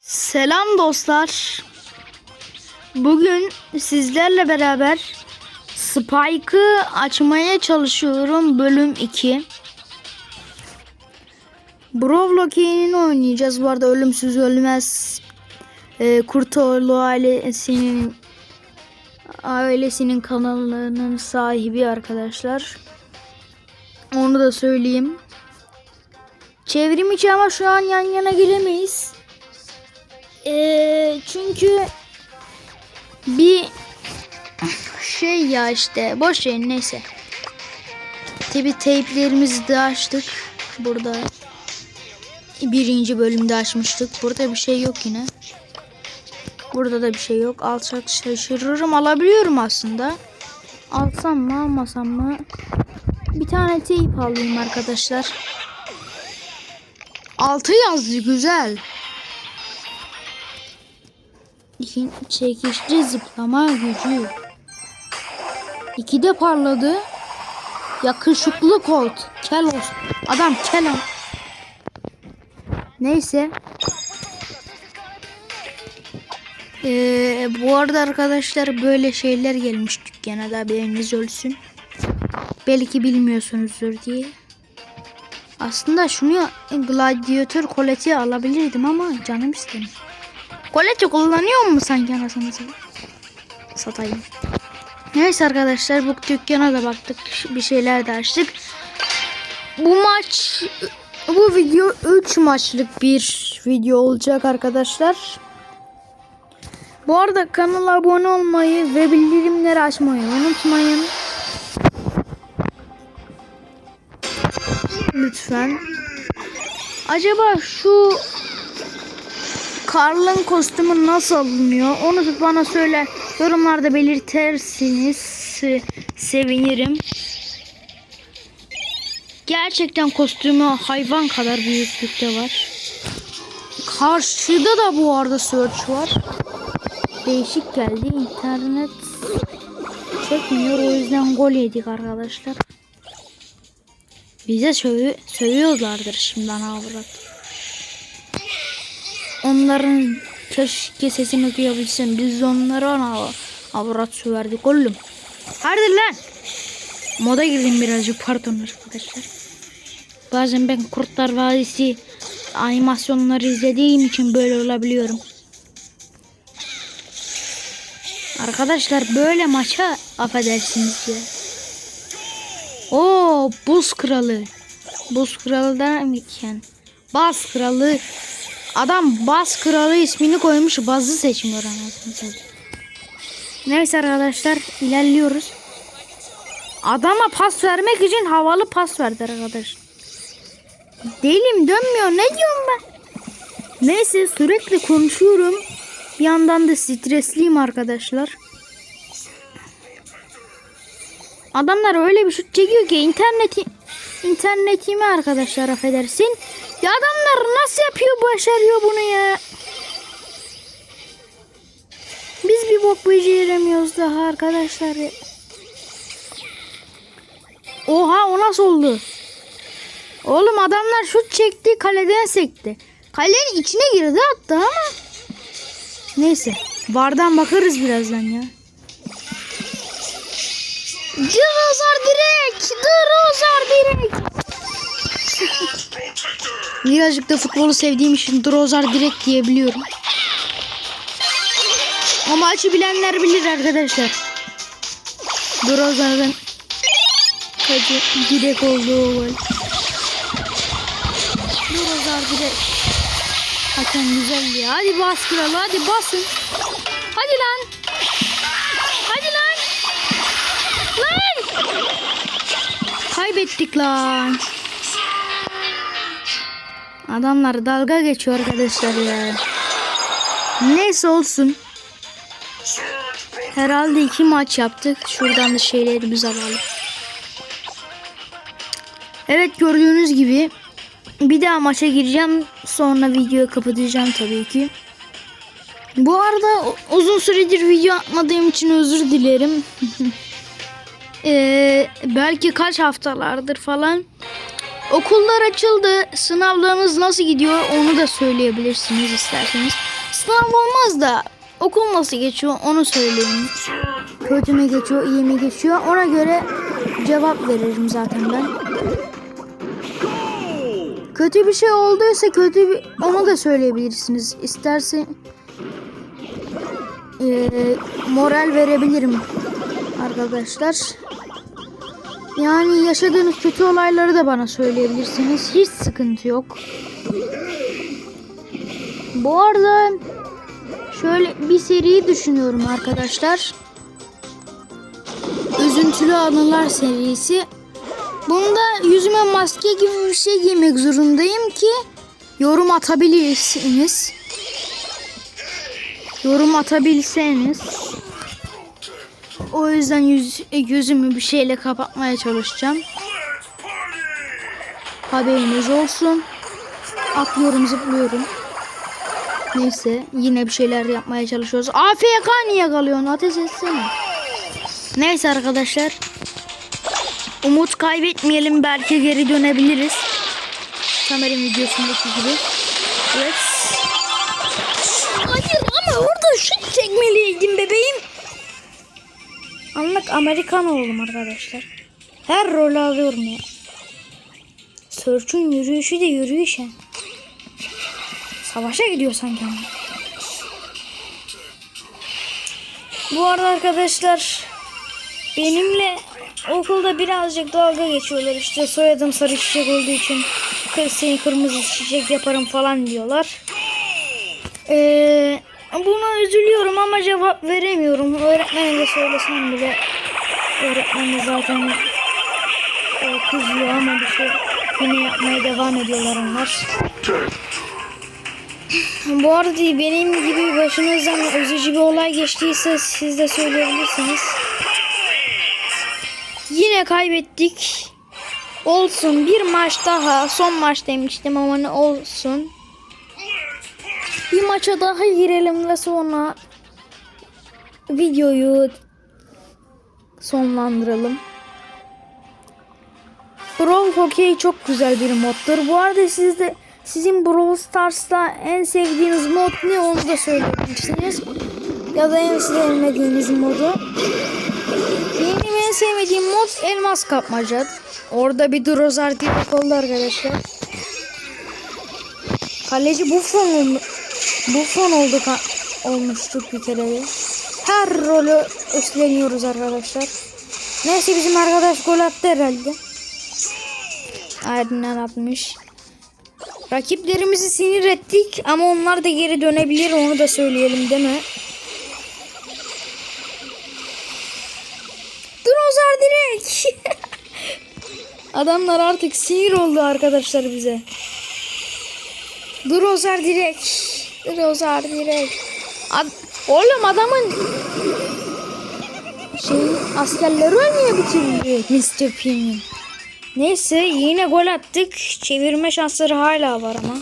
Selam dostlar. Bugün sizlerle beraber Spike'ı açmaya çalışıyorum bölüm 2. Brovloki'nin oynayacağız. Bu arada ölümsüz ölmez e, Kurtoğlu ailesinin ailesinin kanalının sahibi arkadaşlar. Onu da söyleyeyim. Çevrim içi ama şu an yan yana gelemeyiz. Ee, çünkü bir şey ya işte boş ver neyse. Tabi teyplerimizi de açtık. Burada birinci bölümde açmıştık. Burada bir şey yok yine. Burada da bir şey yok. Alçak şaşırırım. Alabiliyorum aslında. Alsam mı almasam mı? Bir tane teyp alayım arkadaşlar. Altı yazdı güzel. İkin çekişli zıplama gücü. İki de parladı. Yakışıklı kolt. Kel olsun. Adam kel Neyse. Ee, bu arada arkadaşlar böyle şeyler gelmiş dükkana da haberiniz olsun. Belki bilmiyorsunuzdur diye. Aslında şunu gladyatör koleti alabilirdim ama canım istemiyor. Koleti kullanıyor mu sanki anasını? Satayım. Neyse arkadaşlar bu dükkana da baktık. Bir şeyler de açtık. Bu maç bu video 3 maçlık bir video olacak arkadaşlar. Bu arada kanala abone olmayı ve bildirimleri açmayı unutmayın. Lütfen. Acaba şu Karl'ın kostümü nasıl alınıyor? Onu bana söyle. Yorumlarda belirtersiniz. Se- Sevinirim. Gerçekten kostümü hayvan kadar büyüklükte var. Karşıda da bu arada search var. Değişik geldi. İnternet çekmiyor. O yüzden gol yedik arkadaşlar. Bize sövü sövüyorlardır şimdi ana avrat. Onların keşke sesini duyabilsem. Biz onlara ana avrat söverdik oğlum. Hadi lan. Moda girdim birazcık pardon arkadaşlar. Bazen ben Kurtlar Vadisi animasyonları izlediğim için böyle olabiliyorum. Arkadaşlar böyle maça affedersiniz ya. Oo buz kralı. Buz kralı derken baz kralı. Adam baz kralı ismini koymuş bazı seçmiyor anasını. Neyse arkadaşlar ilerliyoruz. Adama pas vermek için havalı pas verdi arkadaş. Delim dönmüyor ne diyorum ben? Neyse sürekli konuşuyorum. Bir yandan da stresliyim arkadaşlar. Adamlar öyle bir şut çekiyor ki interneti internetimi arkadaşlar affedersin. Ya adamlar nasıl yapıyor başarıyor bunu ya? Biz bir bok beceremiyoruz daha arkadaşlar. Oha o nasıl oldu? Oğlum adamlar şut çekti kaleden sekti. Kalenin içine girdi hatta ama. Neyse. Vardan bakarız birazdan ya. Drozar direkt. Drozar direkt. Birazcık da futbolu sevdiğim için Drozar direkt diyebiliyorum. O maçı bilenler bilir arkadaşlar. Drozar'ın kaçı direkt olduğu gol. Drozar direkt. Hakan güzel ya. Hadi bas kral hadi basın. Hadi lan. Hadi lan. Lan. Kaybettik lan. Adamlar dalga geçiyor arkadaşlar ya. Neyse olsun. Herhalde iki maç yaptık. Şuradan da şeylerimizi alalım. Evet gördüğünüz gibi bir daha maça gireceğim. Sonra videoyu kapatacağım tabii ki. Bu arada uzun süredir video atmadığım için özür dilerim. Ee, belki kaç haftalardır falan. Okullar açıldı. Sınavlarınız nasıl gidiyor onu da söyleyebilirsiniz isterseniz. Sınav olmaz da okul nasıl geçiyor onu söyleyin. Kötü mü geçiyor, iyi mi geçiyor ona göre cevap veririm zaten ben. Kötü bir şey olduysa kötü bir, onu da söyleyebilirsiniz. İsterse eee, moral verebilirim arkadaşlar. Yani yaşadığınız kötü olayları da bana söyleyebilirsiniz. Hiç sıkıntı yok. Bu arada şöyle bir seri düşünüyorum arkadaşlar. Üzüntülü Anılar serisi. Bunda yüzüme maske gibi bir şey giymek zorundayım ki yorum atabilirsiniz. Yorum atabilseniz. O yüzden yüz, yüzümü bir şeyle kapatmaya çalışacağım. Haberiniz olsun. Atlıyorum zıplıyorum. Neyse yine bir şeyler yapmaya çalışıyoruz. AFK niye kalıyorsun? Ateş etsene. Neyse arkadaşlar. Umut kaybetmeyelim. Belki geri dönebiliriz. Kamerin videosundaki gibi. Evet. Hayır ama orada şut çekmeliydim bebeğim. Anlık Amerikan oldum arkadaşlar. Her rol alıyorum ya. Search'un yürüyüşü de yürüyüş ha. Savaşa gidiyor sanki ama. Bu arada arkadaşlar benimle okulda birazcık dalga geçiyorlar. İşte soyadım sarı çiçek olduğu için seni kırmızı çiçek yaparım falan diyorlar. Ee, buna üzülüyorum ama cevap veremiyorum. Öğretmene de söylesem bile öğretmen de zaten e, kızıyor ama bir şey yine yapmaya devam ediyorlar onlar. Bu arada benim gibi başınızdan üzücü bir olay geçtiyse siz de söyleyebilirsiniz. Yine kaybettik. Olsun bir maç daha. Son maç demiştim ama ne olsun. Maça daha girelim ve sonra videoyu sonlandıralım. Brawl Hockey çok güzel bir moddur. Bu arada siz de sizin Brawl Stars'ta en sevdiğiniz mod ne onu da söyleyebilirsiniz. Ya da en sevmediğiniz modu. Benim en sevmediğim mod elmas kapmaca. Orada bir Drozar diye oldu arkadaşlar. Kaleci Buffon oldu. Buffon olduk olmuştuk bir kere. Her rolü üstleniyoruz arkadaşlar. Neyse bizim arkadaş gol attı herhalde. Aynen atmış. Rakiplerimizi sinir ettik ama onlar da geri dönebilir onu da söyleyelim değil mi? Drozar direkt. Adamlar artık sinir oldu arkadaşlar bize. Drozar direkt. Drozar direkt. Ad Oğlum adamın şey askerleri ölmüyor bir türlü Mr. P'nin. Neyse yine gol attık. Çevirme şansları hala var ama.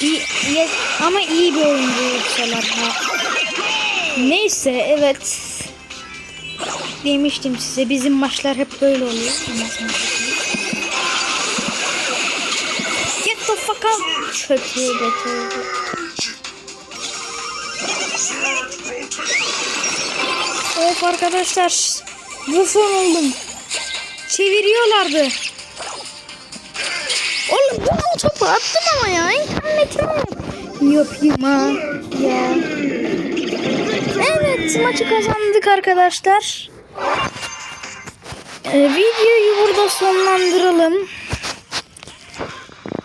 İyi, iyi- ama iyi bir oyuncu yoksalar. Neyse evet. Demiştim size bizim maçlar hep böyle oluyor. The fuck out. Çöpü de tövbe. Of arkadaşlar. Buffon oldum. Çeviriyorlardı. Oğlum ben o topu attım ama ya. İnternetimi yapayım ha. Ya. Evet maçı kazandık arkadaşlar. Ee, videoyu burada sonlandıralım.